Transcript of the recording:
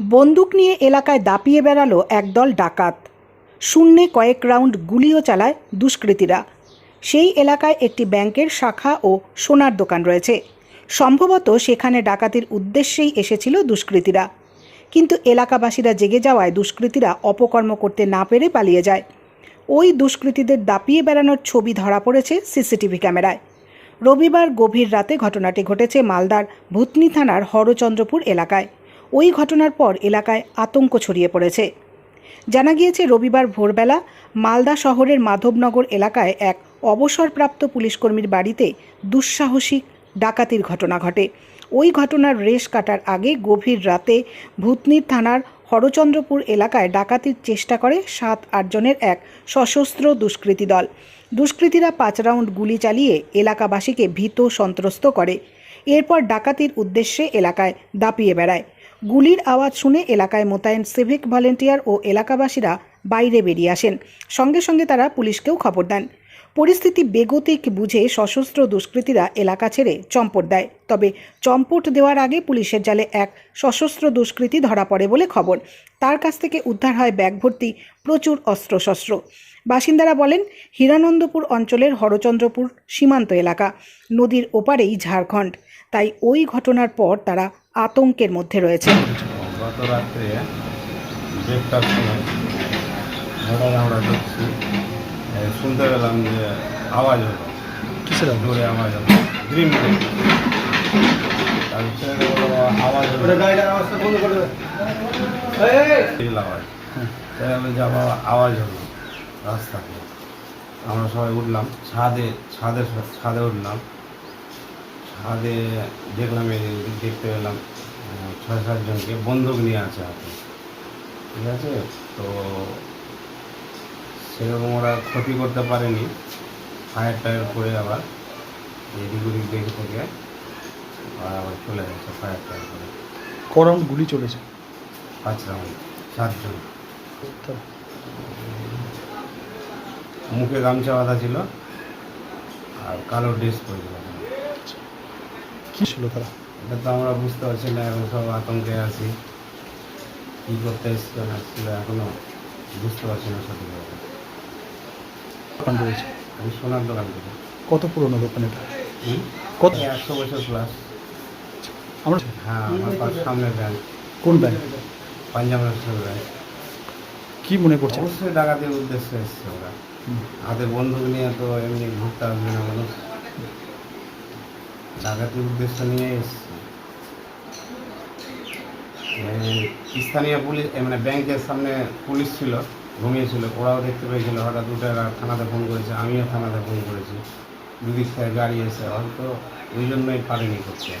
বন্দুক নিয়ে এলাকায় দাপিয়ে বেড়ালো একদল ডাকাত। শূন্যে কয়েক রাউন্ড গুলিও চালায় দুষ্কৃতীরা। সেই এলাকায় একটি ব্যাংকের শাখা ও সোনার দোকান রয়েছে। সম্ভবত সেখানে ডাকাতির উদ্দেশ্যেই এসেছিল দুষ্কৃতীরা। কিন্তু এলাকাবাসীরা জেগে যাওয়ায় দুষ্কৃতীরা অপকর্ম করতে না পেরে পালিয়ে যায়। ওই দুষ্কৃতীদের দাপিয়ে বেড়ানোর ছবি ধরা পড়েছে সিসিটিভি ক্যামেরায়। রবিবার গভীর রাতে ঘটনাটি ঘটেছে মালদার ভূতনি থানার হরচন্দ্রপুর এলাকায়। ওই ঘটনার পর এলাকায় আতঙ্ক ছড়িয়ে পড়েছে। জানা গিয়েছে, রবিবার ভোরবেলা মালদা শহরের মাধবনগর এলাকায় এক অবসরপ্রাপ্ত পুলিশকর্মীর বাড়িতে দুঃসাহসিক ডাকাতির ঘটনা ঘটে। ওই ঘটনার রেশ কাটার আগে গভীর রাতে ভূতনির থানার হরচন্দ্রপুর এলাকায় ডাকাতির চেষ্টা করে সাত আটজনের এক সশস্ত্র দুষ্কৃতী দল। দুষ্কৃতীরা পাঁচ রাউন্ড গুলি চালিয়ে এলাকাবাসীকে ভীত সন্ত্রস্ত করে। এরপর ডাকাতির উদ্দেশ্যে এলাকায় দাপিয়ে বেড়ায়। গুলির আওয়াজ শুনে এলাকায় মোতায়েন সিভিক ভলেন্টিয়ার ও এলাকাবাসীরা বাইরে বেরিয়ে আসেন। সঙ্গে সঙ্গে তারা পুলিশকেও খবর দেন। পরিস্থিতি বেগতিক বুঝে সশস্ত্র দুষ্কৃতীরা এলাকা ছেড়ে চম্পট দেয়। তবে চম্পট দেওয়ার আগে পুলিশের জালে এক সশস্ত্র দুষ্কৃতী ধরা পড়ে বলে খবর। তার কাছ থেকে উদ্ধার হয় ব্যাগ ভর্তি প্রচুর অস্ত্রশস্ত্র। বাসিন্দারা বলেন, হীরানন্দপুর অঞ্চলের হরচন্দ্রপুর সীমান্ত এলাকা। নদীর ওপারেই ঝাড়খণ্ড। তাই ওই ঘটনার পর তারা আতঙ্কের মধ্যে রয়েছে। হঠাৎ আমরা ঢুকছি শুনতে পেলাম যে আওয়াজ হলো। কিসের আওয়াজ? জোরে আওয়াজ হলো। ছেলেটা আওয়াজ হলো। আওয়াজ। আবার আওয়াজ হলো। রাস্তাতে আমরা সবাই উঠলাম। ছাদে ছাদে ছাদে উঠলাম। ছাদে দেখলাম এই দেখতে পেলাম ছয় সাতজনকে বন্দুক নিয়ে আছে হাতে। ঠিক আছে? তো সেরকম ওরা ক্ষতি করতে পারেনি। ফায়ার টায়ার করে আবার এদিক ওদিক দেখে থেকে আবার চলে গেছে ফায়ার টায়ার করে। করম গুলি চলেছে? পাঁচ রাউন্ড সাতজন। মুখে গামছা বাঁধা ছিল আর কালো ড্রেস পরেছিল কি ছিল তারা? এটা তো আমরা বুঝতে পারছি না এখন সব আতঙ্কে আছি। কী করতে এসছিল না এখনও বুঝতে পারছি না সঠিকভাবে। দোকান রয়েছে? আমি সোনার দোকান থেকে। কত পুরনো দোকান এটা? কত? একশো বছর প্লাস আমরা হ্যাঁ আমার সামনে ব্যাংক কোন ব্যাংক পাঞ্জাব ন্যাশনাল ব্যাংক কি মনে করছে অবশ্যই ডাকাতির উদ্দেশ্যে এসছে ওরা। হাতে বন্দুক নিয়ে তো এমনি ঘুরতে আসবে না মানুষ ডাকাতির উদ্দেশ্য নিয়ে এসছে। স্থানীয় পুলিশ মানে ব্যাংকের সামনে পুলিশ ছিল। ঘুমিয়েছিল, ওরাও দেখতে পেয়েছিল, হঠাৎ উঠে থানাতে ফোন করেছে, আমিও থানাতে ফোন করেছি। দুদিক থেকে গাড়ি এসে হয়তো ওই জন্যই পারিনি করতে।